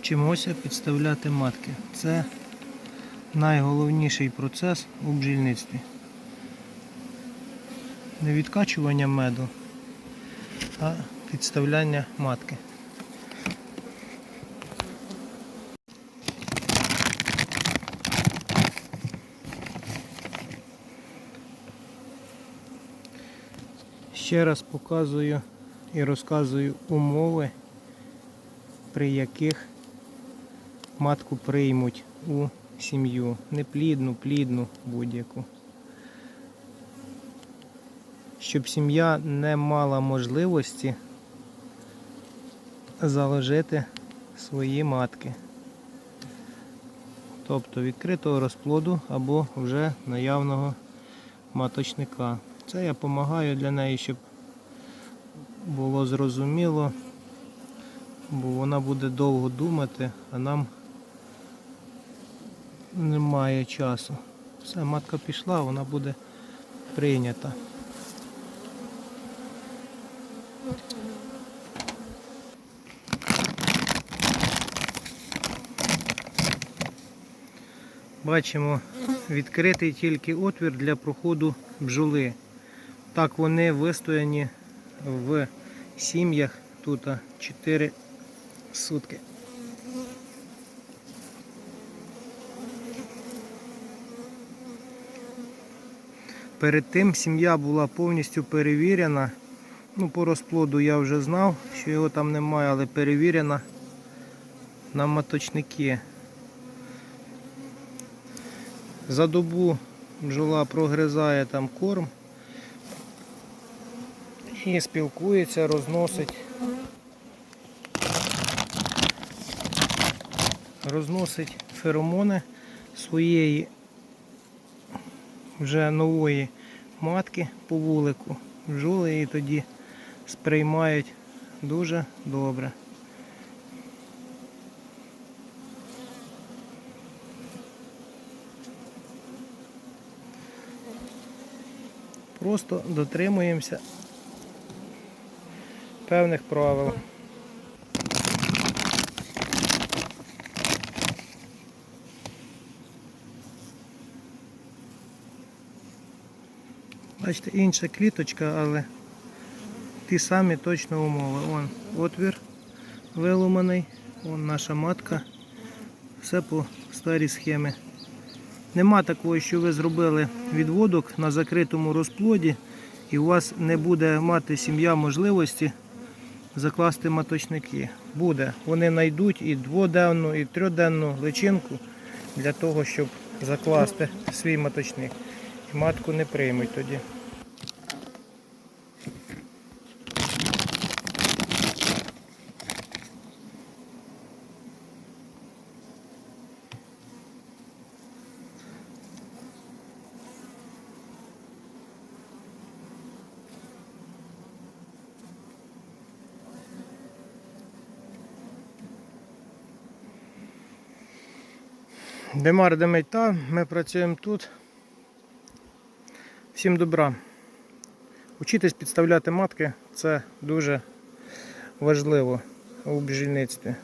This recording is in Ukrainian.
Вчимося підставляти матки. Це найголовніший процес у бджільництві. Не відкачування меду, а підставляння матки. Ще раз показую і розказую умови, при яких матку приймуть у сім'ю. Не плідну, плідну будь-яку. Щоб сім'я не мала можливості заложити свої матки. Тобто відкритого розплоду або вже наявного маточника. Це я допомагаю для неї, щоб було зрозуміло, бо вона буде довго думати, а нам немає часу. Все, матка пішла, вона буде прийнята. Бачимо відкритий тільки отвір для проходу бджоли. Так вони вистояні в сім'ях тут 4 сутки. Перед тим сім'я була повністю перевірена. Ну, по розплоду я вже знав, що його там немає, але перевірена на маточники. За добу бджола прогризає там корм і спілкується, розносить. Розносить феромони своєї вже нової матки по вулику. Бджоли її тоді сприймають дуже добре. Просто дотримуємося певних правил. Бачите, інша кліточка, але ті самі точно умови. Вон отвір виломаний, вон наша матка. Все по старій схемі. Нема такого, що ви зробили відводок на закритому розплоді, і у вас не буде мати сім'я можливості закласти маточники. Буде. Вони знайдуть і дводенну, і трьоденну личинку для того, щоб закласти свій маточник. І матку не приймуть тоді. Демар димить там, ми працюємо тут. Всім добра. Учитись підставляти матки це дуже важливо у бджільництві.